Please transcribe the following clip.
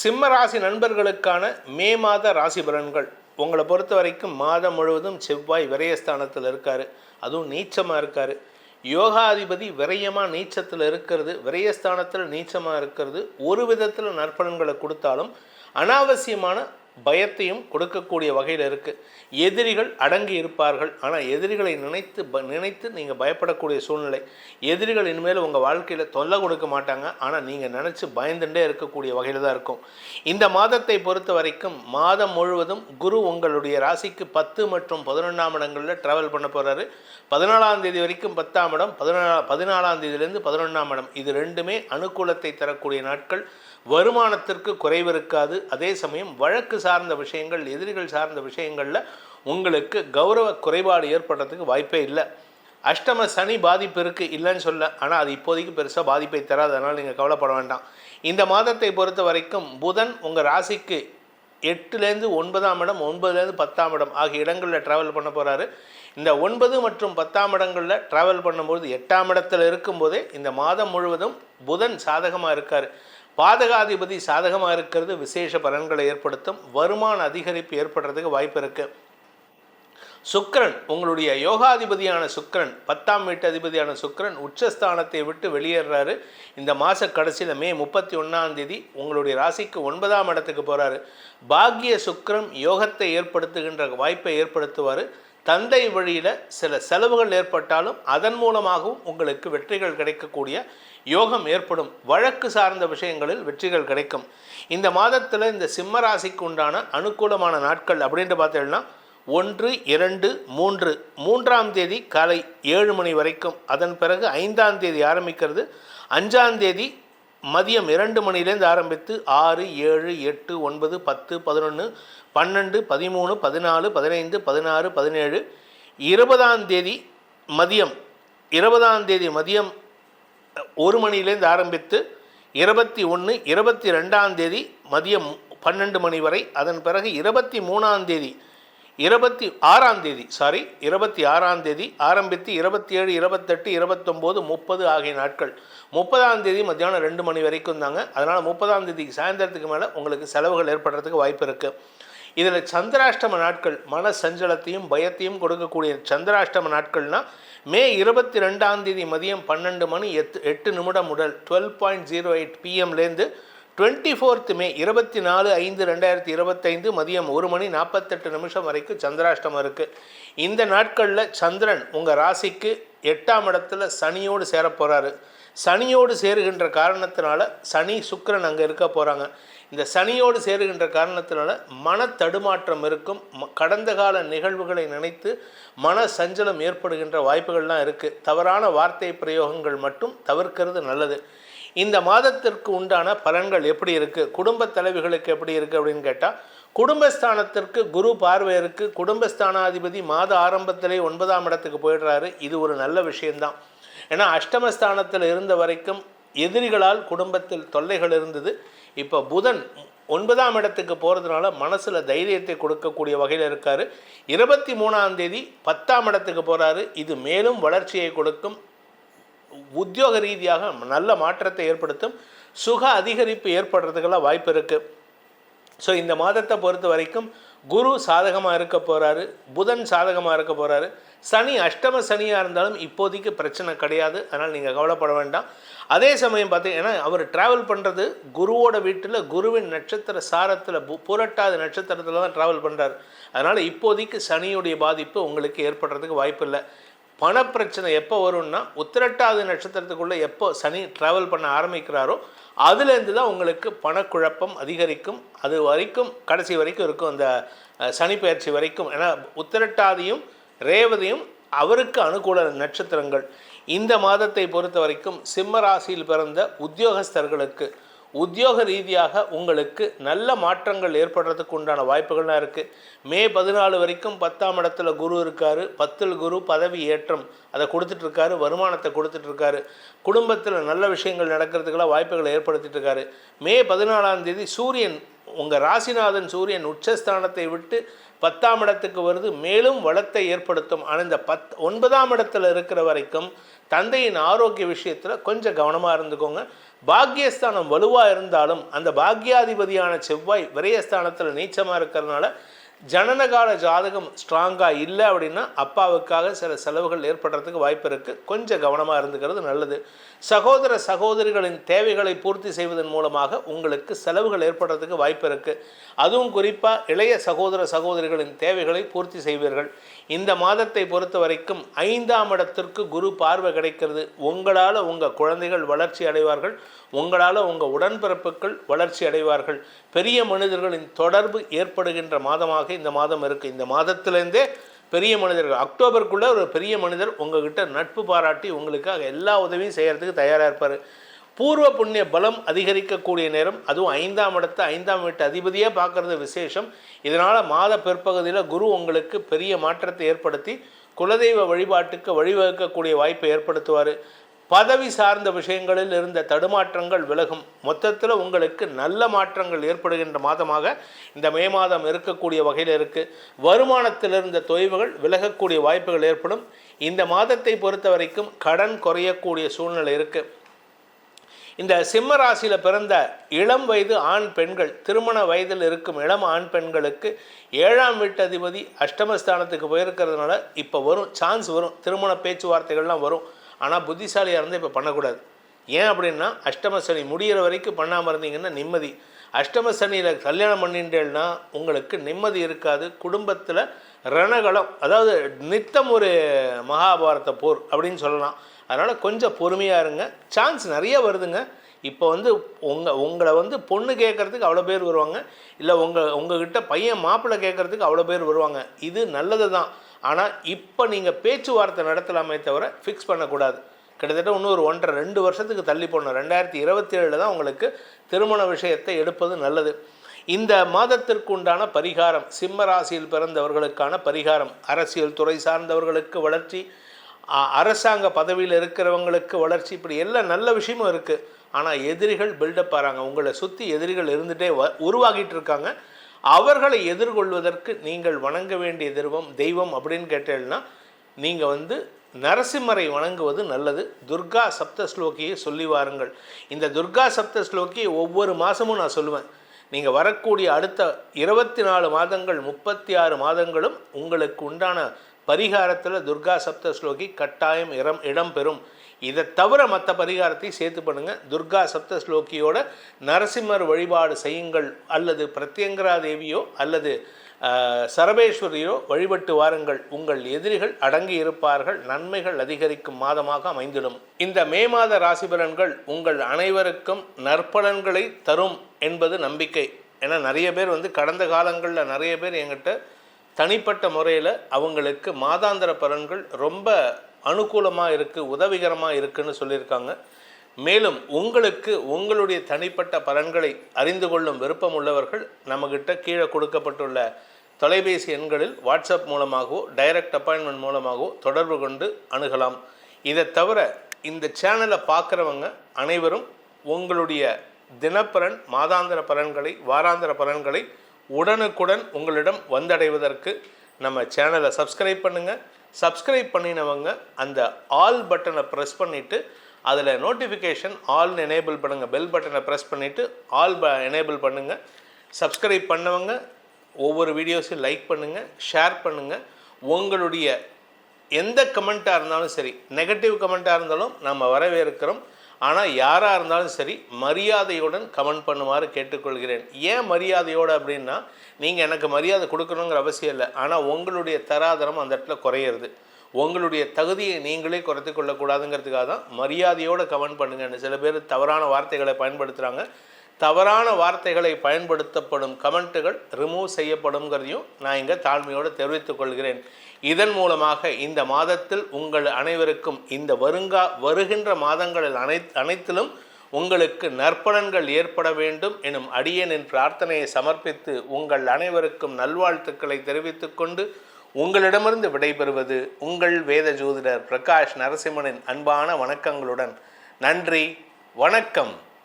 சிம்ம ராசி நண்பர்களுக்கான மே மாத ராசி பலன்கள். உங்களை பொறுத்த வரைக்கும் மாதம் முழுவதும் செவ்வாய் விரயஸ்தானத்தில் இருக்கார். அதுவும் நீச்சமாக இருக்கார். யோகாதிபதி விரயமாக நீச்சத்தில் இருக்கிறது விரயஸ்தானத்தில் நீச்சமாக இருக்கிறது. ஒரு விதத்தில் நற்பலன்களை கொடுத்தாலும் அனாவசியமான பயத்தையும் கொடுக்கக்கூடிய வகையில் இருக்குது எதிரிகள் அடங்கி இருப்பார்கள். ஆனால் எதிரிகளை நினைத்து ப நினைத்து நீங்கள் பயப்படக்கூடிய சூழ்நிலை. எதிரிகள் இனிமேல் உங்கள் வாழ்க்கையில் தொல்லை கொடுக்க மாட்டாங்க. ஆனால் நீங்கள் நினச்சி பயந்துட்டே இருக்கக்கூடிய வகையில் தான் இருக்கும். இந்த மாதத்தை பொறுத்த வரைக்கும் மாதம் முழுவதும் குரு உங்களுடைய ராசிக்கு பத்து மற்றும் பதினொன்றாம் இடங்களில் ட்ராவல் பண்ண போகிறாரு பதினாலாம் தேதி வரைக்கும் பத்தாம் இடம் பதினாலாம் பதினாலாம் தேதியிலேருந்து பதினொன்றாம் இடம். இது ரெண்டுமே அனுகூலத்தை தரக்கூடிய நாட்கள். வருமானத்திற்கு குறைவு இருக்காது அதே சமயம் வழக்கு சார்ந்த விஷயங்கள் எதிரிகள் சார்ந்த விஷயங்களில் உங்களுக்கு கௌரவ குறைபாடு ஏற்படுறதுக்கு வாய்ப்பே இல்லை. அஷ்டம சனி பாதிப்பு இருக்குது இல்லைன்னு சொல்ல. ஆனால் அது இப்போதைக்கு பெருசாக பாதிப்பை தராது. அதனால் நீங்கள் கவலைப்பட வேண்டாம். இந்த மாதத்தை பொறுத்த வரைக்கும் புதன் உங்கள் ராசிக்கு எட்டுலேருந்து ஒன்பதாம் இடம் ஒன்பதுலேருந்து பத்தாம் இடம் ஆகிய இடங்களில் ட்ராவல் பண்ண போகிறாரு இந்த ஒன்பது மற்றும் பத்தாம் இடங்களில் ட்ராவல் பண்ணும்போது எட்டாம் இடத்துல இருக்கும்போதே இந்த மாதம் முழுவதும் புதன் சாதகமாக இருக்கார். பாதகாதிபதி சாதகமாக இருக்கிறது விசேஷ பலன்களை ஏற்படுத்தும் வருமான அதிகரிப்பு ஏற்படுறதுக்கு வாய்ப்பு இருக்குது சுக்கரன் உங்களுடைய யோகாதிபதியான சுக்கிரன் பத்தாம் வீட்டு அதிபதியான சுக்கிரன் உச்சஸ்தானத்தை விட்டு வெளியேறாரு. இந்த மாத கடைசியில் மே முப்பத்தி ஒன்றாம் தேதி உங்களுடைய ராசிக்கு ஒன்பதாம் இடத்துக்கு போகிறாரு பாக்கிய சுக்கிரன் யோகத்தை ஏற்படுத்துகின்ற வாய்ப்பை ஏற்படுத்துவார். தந்தை வழியில் சில செலவுகள் ஏற்பட்டாலும் அதன் மூலமாகவும் உங்களுக்கு வெற்றிகள் கிடைக்கக்கூடிய யோகம் ஏற்படும் வழக்கு சார்ந்த விஷயங்களில் வெற்றிகள் கிடைக்கும். இந்த மாதத்தில் இந்த சிம்ம ராசிக்கு உண்டான அனுகூலமான நாட்கள் அப்படின்ட்டு பார்த்தீங்கன்னா ஒன்று இரண்டு மூன்று மூன்றாம் தேதி காலை ஏழு மணி வரைக்கும். அதன் பிறகு ஐந்தாம் தேதி ஆரம்பிக்கிறது. அஞ்சாம் தேதி மதியம் இரண்டு மணிலேருந்து ஆரம்பித்து ஆறு ஏழு எட்டு ஒன்பது பத்து பதினொன்று பன்னெண்டு பதிமூணு பதினாலு பதினைந்து பதினாறு பதினேழு. இருபதாம் தேதி மதியம் இருபதாம் தேதி மதியம் ஒரு மணிலேருந்து ஆரம்பித்து இருபத்தி ஒன்று இருபத்தி ரெண்டாம் தேதி மதியம் பன்னெண்டு மணி வரை அதன் பிறகு இருபத்தி மூணாம் தேதி இருபத்தி ஆறாம் தேதி சாரி இருபத்தி ஆறாம் தேதி ஆரம்பித்து இருபத்தி ஏழு இருபத்தெட்டு இருபத்தொம்போது முப்பது ஆகிய நாட்கள். முப்பதாம் தேதி மத்தியானம் ரெண்டு மணி வரைக்கும் தாங்க. அதனால் முப்பதாம் தேதிக்கு சாயந்தரத்துக்கு மேலே உங்களுக்கு செலவுகள் ஏற்படுறதுக்கு வாய்ப்பு இருக்குது இதில் சந்திராஷ்டம நாட்கள் மன சஞ்சலத்தையும் பயத்தையும் கொடுக்கக்கூடிய சந்திராஷ்டம நாட்கள்னால் மே இருபத்தி ரெண்டாம் தேதி மதியம் பன்னெண்டு மணி எட்டு எட்டு நிமிடம் முதல் டுவெல் பாயிண்ட் ஜீரோ எயிட் பிஎம்லேருந்து டுவெண்ட்டி ஃபோர்த் மே இருபத்தி நாலு ஐந்து ரெண்டாயிரத்தி இருபத்தைந்து மதியம் ஒரு மணி நாற்பத்தெட்டு நிமிஷம் வரைக்கும் சந்திராஷ்டமம் இருக்குது இந்த நாட்களில் சந்திரன் உங்கள் ராசிக்கு எட்டாம் இடத்துல சனியோடு சேரப்போகிறாரு சனியோடு சேருகின்ற காரணத்தினால சனி சுக்கரன் அங்கே இருக்க போகிறாங்க இந்த சனியோடு சேருகின்ற காரணத்தினால மன தடுமாற்றம் இருக்கும் கடந்த கால நிகழ்வுகளை நினைத்து மன சஞ்சலம் ஏற்படுகின்ற வாய்ப்புகள்லாம் இருக்குது தவறான வார்த்தை பிரயோகங்கள் மட்டும் தவிர்க்கிறது நல்லது. இந்த மாதத்திற்கு உண்டான பலன்கள் எப்படி இருக்குது குடும்ப தலைவிகளுக்கு எப்படி இருக்குது அப்படின்னு கேட்டால் குடும்பஸ்தானத்திற்கு குரு பார்வை இருக்குது குடும்பஸ்தானாதிபதி மாத ஆரம்பத்திலே ஒன்பதாம் இடத்துக்கு போயிடுறாரு. இது ஒரு நல்ல விஷயம்தான். ஏன்னா அஷ்டமஸ்தானத்தில் இருந்த வரைக்கும் எதிரிகளால் குடும்பத்தில் தொல்லைகள் இருந்தது. இப்போ புதன் ஒன்பதாம் இடத்துக்கு போகிறதுனால மனசில் தைரியத்தை கொடுக்கக்கூடிய வகையில் இருக்கார். இருபத்தி மூணாம் தேதி பத்தாம் இடத்துக்கு போகிறாரு இது மேலும் வளர்ச்சியை கொடுக்கும். உத்தியோக ரீதியாக நல்ல மாற்றத்தை ஏற்படுத்தும். சுக அதிகரிப்பு ஏற்படுறதுக்கெல்லாம் வாய்ப்பு இருக்குது ஸோ இந்த மாதத்தை பொறுத்த வரைக்கும் குரு சாதகமாக இருக்க போகிறாரு புதன் சாதகமாக இருக்க போகிறாரு சனி அஷ்டம சனியாக இருந்தாலும் இப்போதைக்கு பிரச்சனை கிடையாது. அதனால் நீங்கள் கவலைப்பட வேண்டாம். அதே சமயம் பார்த்தீங்கன்னா அவர் ட்ராவல் பண்ணுறது குருவோட வீட்டில் குருவின் நட்சத்திர சாரத்தில் புரட்டாத நட்சத்திரத்தில் தான் ட்ராவல் பண்ணுறாரு அதனால் இப்போதைக்கு சனியுடைய பாதிப்பு உங்களுக்கு ஏற்படுறதுக்கு வாய்ப்பு இல்லை பணப்பிரச்சனை எப்போ வரும்னா உத்திரட்டாவது நட்சத்திரத்துக்குள்ளே எப்போ சனி ட்ராவல் பண்ண ஆரம்பிக்கிறாரோ அதுலேருந்து தான் உங்களுக்கு பணக்குழப்பம் அதிகரிக்கும். அது வரைக்கும் கடைசி வரைக்கும் இருக்கும் அந்த சனி பயிற்சி வரைக்கும். ஏன்னா உத்திரட்டாதியும் ரேவதியும் அவருக்கு அனுகூல நட்சத்திரங்கள். இந்த மாதத்தை பொறுத்த வரைக்கும் சிம்ம ராசியில் பிறந்த உத்தியோகஸ்தர்களுக்கு உத்தியோக ரீதியாக உங்களுக்கு நல்ல மாற்றங்கள் ஏற்படுறதுக்கு உண்டான வாய்ப்புகள்லாம் இருக்குது மே பதினாலு வரைக்கும் பத்தாம் இடத்துல குரு இருக்கார். பத்தில் குரு பதவி ஏற்றம் அதை கொடுத்துட்ருக்காரு வருமானத்தை கொடுத்துட்ருக்காரு குடும்பத்தில் நல்ல விஷயங்கள் நடக்கிறதுக்கெல்லாம் வாய்ப்புகளை ஏற்படுத்திட்டுருக்காரு மே பதினாலாம் தேதி சூரியன் உங்கள் ராசிநாதன் சூரியன் உச்சஸ்தானத்தை விட்டு பத்தாம் இடத்துக்கு வருது. மேலும் வளத்தை ஏற்படுத்தும். ஆனால் இந்த பத் ஒன்பதாம் இடத்துல இருக்கிற வரைக்கும் தந்தையின் ஆரோக்கிய விஷயத்தில் கொஞ்சம் கவனமாக இருந்துக்கோங்க. பாக்கியஸ்தானம் வலுவாக இருந்தாலும் அந்த பாக்கியாதிபதியான செவ்வாய் விரயஸ்தானத்தில் நீச்சமாக இருக்கிறதுனால ஜனனகால ஜாதகம் ஸ்ட்ராங்காக இல்லை அப்படின்னா அப்பாவுக்காக சில செலவுகள் ஏற்படுறதுக்கு வாய்ப்பு இருக்குது கொஞ்சம் கவனமாக இருந்துக்கிறது நல்லது. சகோதர சகோதரிகளின் தேவைகளை பூர்த்தி செய்வதன் மூலமாக உங்களுக்கு செலவுகள் ஏற்படுறதுக்கு வாய்ப்பு இருக்குது அதுவும் குறிப்பாக இளைய சகோதர சகோதரிகளின் தேவைகளை பூர்த்தி செய்வீர்கள். இந்த மாதத்தை பொறுத்த வரைக்கும் ஐந்தாம் இடத்திற்கு குரு பார்வை கிடைக்கிறது. உங்களால் உங்கள் குழந்தைகள் வளர்ச்சி அடைவார்கள். உங்களால் உங்கள் உடன்பிறப்புகள் வளர்ச்சி அடைவார்கள். பெரிய மனிதர்களின் தொடர்பு ஏற்படுகின்ற மாதமாக இந்த மாதம் இருக்குது இந்த மாதத்திலேருந்தே பெரிய மனிதர்கள் அக்டோபருக்குள்ளே ஒரு பெரிய மனிதர் உங்ககிட்ட நட்பு பாராட்டி உங்களுக்காக எல்லா உதவியும் செய்கிறதுக்கு தயாராக இருப்பார். பூர்வ புண்ணிய பலம் அதிகரிக்கக்கூடிய நேரம் அதுவும் ஐந்தாம் இடத்தை ஐந்தாம் வீட்டு அதிபதியாக பார்க்குறது விசேஷம். இதனால் மாத பிற்பகுதியில் குரு உங்களுக்கு பெரிய மாற்றத்தை ஏற்படுத்தி குலதெய்வ வழிபாட்டுக்கு வழிவகுக்கக்கூடிய வாய்ப்பை ஏற்படுத்துவார். பதவி சார்ந்த விஷயங்களில் இருந்த தடுமாற்றங்கள் விலகும். மொத்தத்தில் உங்களுக்கு நல்ல மாற்றங்கள் ஏற்படுகின்ற மாதமாக இந்த மே மாதம் இருக்கக்கூடிய வகையில் இருக்குது வருமானத்தில் இருந்த தொய்வுகள் விலகக்கூடிய வாய்ப்புகள் ஏற்படும். இந்த மாதத்தை பொறுத்த வரைக்கும் கடன் குறையக்கூடிய சூழ்நிலை இருக்குது இந்த சிம்ம ராசியில் பிறந்த இளம் வயது ஆண் பெண்கள் திருமண வயதில் இருக்கும் இளம் ஆண் பெண்களுக்கு ஏழாம் வீட்டு அதிபதி அஷ்டமஸ்தானத்துக்கு போயிருக்கிறதுனால இப்போ வரும் சான்ஸ் வரும். திருமண பேச்சுவார்த்தைகள்லாம் வரும். ஆனால் புத்திசாலியாக இருந்தால் இப்போ பண்ணக்கூடாது. ஏன் அப்படின்னா அஷ்டம சனி முடிகிற வரைக்கும் பண்ணாமல் இருந்தீங்கன்னா நிம்மதி. அஷ்டம சனியில் கல்யாணம் பண்ணிட்டேன்னா உங்களுக்கு நிம்மதி இருக்காது. குடும்பத்தில் ரணகலம் அதாவது நித்தம் ஒரு மகாபாரத போர் அப்படின்னு சொல்லலாம். அதனால் கொஞ்சம் பொறுமையாக இருங்க. சான்ஸ் நிறைய வருதுங்க. இப்போ வந்து உங்கள் உங்களை வந்து பொண்ணு கேட்குறதுக்கு அவ்வளோ பேர் வருவாங்க. இல்லை உங்கள் உங்ககிட்ட பையன் மாப்பிள்ளை கேட்குறதுக்கு அவ்வளோ பேர் வருவாங்க. இது நல்லது தான் ஆனால் இப்போ நீங்கள் பேச்சுவார்த்தை நடத்தலாமே தவிர ஃபிக்ஸ் பண்ணக்கூடாது. கிட்டத்தட்ட இன்னும் ஒரு ஒன்றரை ரெண்டு வருஷத்துக்கு தள்ளி போடணும். ரெண்டாயிரத்தி இருபத்தி ஏழில் தான் உங்களுக்கு திருமண விஷயத்தை எடுப்பது நல்லது. இந்த மாதத்திற்கு உண்டான பரிகாரம் சிம்ம ராசியில் பிறந்தவர்களுக்கான பரிகாரம் அரசியல் துறை சார்ந்தவர்களுக்கு வளர்ச்சி அ- அரசாங்க பதவியில் இருக்கிறவங்களுக்கு வளர்ச்சி இப்படி எல்லா நல்ல விஷயமும் இருக்குது ஆனால் எதிரிகள் பில்டப் ஆகிறாங்க உங்களை சுற்றி எதிரிகள் இருந்துகிட்டே வ உருவாகிட்டு இருக்காங்க. அவர்களை எதிர்கொள்வதற்கு நீங்கள் வணங்க வேண்டிய தெய்வம் தெய்வம் அப்படின்னு கேட்டேன்னா நீங்கள் வந்து நரசிம்மரை வணங்குவது நல்லது. துர்கா சப்த ஸ்லோகியை சொல்லி வாருங்கள். இந்த துர்கா சப்த ஸ்லோகியை ஒவ்வொரு மாதமும் நான் சொல்லுவேன். நீங்கள் வரக்கூடிய அடுத்த இருபத்தி நாலு மாதங்கள் முப்பத்தி ஆறு மாதங்களும் உங்களுக்கு உண்டான பரிகாரத்தில் துர்கா சப்த ஸ்லோகி கட்டாயம் இடம் இடம்பெறும் இதை தவிர மற்ற பரிகாரத்தை சேர்த்து பண்ணுங்கள் துர்கா சப்த ஸ்லோகியோட நரசிம்மர் வழிபாடு செய்யுங்கள். அல்லது பிரத்யங்கரா தேவியோ அல்லது சரபேஸ்வரியோ வழிபட்டு வாருங்கள். உங்கள் எதிரிகள் அடங்கி இருப்பார்கள். நன்மைகள் அதிகரிக்கும் மாதமாக அமைந்திடும். இந்த மே மாத ராசி பலன்கள் உங்கள் அனைவருக்கும் நற்பலன்களை தரும் என்பது நம்பிக்கை. ஏன்னா நிறைய பேர் வந்து கடந்த காலங்களில் நிறைய பேர் என்கிட்ட தனிப்பட்ட முறையில் அவங்களுக்கு மாதாந்திர பலன்கள் ரொம்ப அனுகூலமாக இருக்குது உதவிகரமாக இருக்குன்னு சொல்லியிருக்காங்க. மேலும் உங்களுக்கு உங்களுடைய தனிப்பட்ட பலன்களை அறிந்து கொள்ளும் விருப்பம் உள்ளவர்கள் நம்மகிட்ட கீழே கொடுக்கப்பட்டுள்ள தொலைபேசி எண்களில் வாட்ஸ்அப் மூலமாகவோ டைரக்ட் அப்பாயின்மெண்ட் மூலமாகவோ தொடர்பு கொண்டு அணுகலாம். இதை தவிர இந்த சேனலை பார்க்குறவங்க அனைவரும் உங்களுடைய தினப்பலன் மாதாந்திர பலன்களை வாராந்திர பலன்களை உடனுக்குடன் உங்களிடம் வந்தடைவதற்கு நம்ம சேனலை சப்ஸ்கிரைப் பண்ணுங்கள் சப்ஸ்கிரைப் பண்ணினவங்க அந்த ஆல் பட்டனை ப்ரெஸ் பண்ணிவிட்டு அதில் நோட்டிஃபிகேஷன் ஆல் எனேபிள் பண்ணுங்கள் பெல் பட்டனை ப்ரெஸ் பண்ணிவிட்டு ஆல் ப எனேபிள் பண்ணுங்கள் சப்ஸ்கிரைப் பண்ணவங்க ஒவ்வொரு வீடியோஸையும் லைக் பண்ணுங்கள் ஷேர் பண்ணுங்கள் உங்களுடைய எந்த கமெண்ட்டாக இருந்தாலும் சரி நெகட்டிவ் கமெண்ட்டாக இருந்தாலும் நம்ம வரவேற்கிறோம். ஆனால் யாராக இருந்தாலும் சரி மரியாதையுடன் கமெண்ட் பண்ணுமாறு கேட்டுக்கொள்கிறேன். ஏன் மரியாதையோடு அப்படின்னா நீங்கள் எனக்கு மரியாதை கொடுக்கணுங்கிற அவசியம் இல்லை. ஆனால் உங்களுடைய தராதரம் அந்த இடத்துல குறையிறது. உங்களுடைய தகுதியை நீங்களே குறைத்து கொள்ளக்கூடாதுங்கிறதுக்காக தான் மரியாதையோடு கமெண்ட் பண்ணுங்கன்னு. சில பேர் தவறான வார்த்தைகளை பயன்படுத்துகிறாங்க தவறான வார்த்தைகளை பயன்படுத்தப்படும் கமெண்ட்டுகள் ரிமூவ் செய்யப்படுங்கிறதையும் நான் இங்கே தாழ்மையோடு தெரிவித்துக் கொள்கிறேன். இதன் மூலமாக இந்த மாதத்தில் உங்கள் அனைவருக்கும் இந்த வருங்கா வருகின்ற மாதங்களில் அனை அனைத்திலும் உங்களுக்கு நற்பலன்கள் ஏற்பட வேண்டும் எனும் அடியனின் பிரார்த்தனையை சமர்ப்பித்து உங்கள் அனைவருக்கும் நல்வாழ்த்துக்களை தெரிவித்துக்கொண்டு உங்களிடமிருந்து விடைபெறுவது உங்கள் வேத ஜோதிடர் பிரகாஷ் நரசிம்மனின் அன்பான வணக்கங்களுடன். நன்றி வணக்கம்.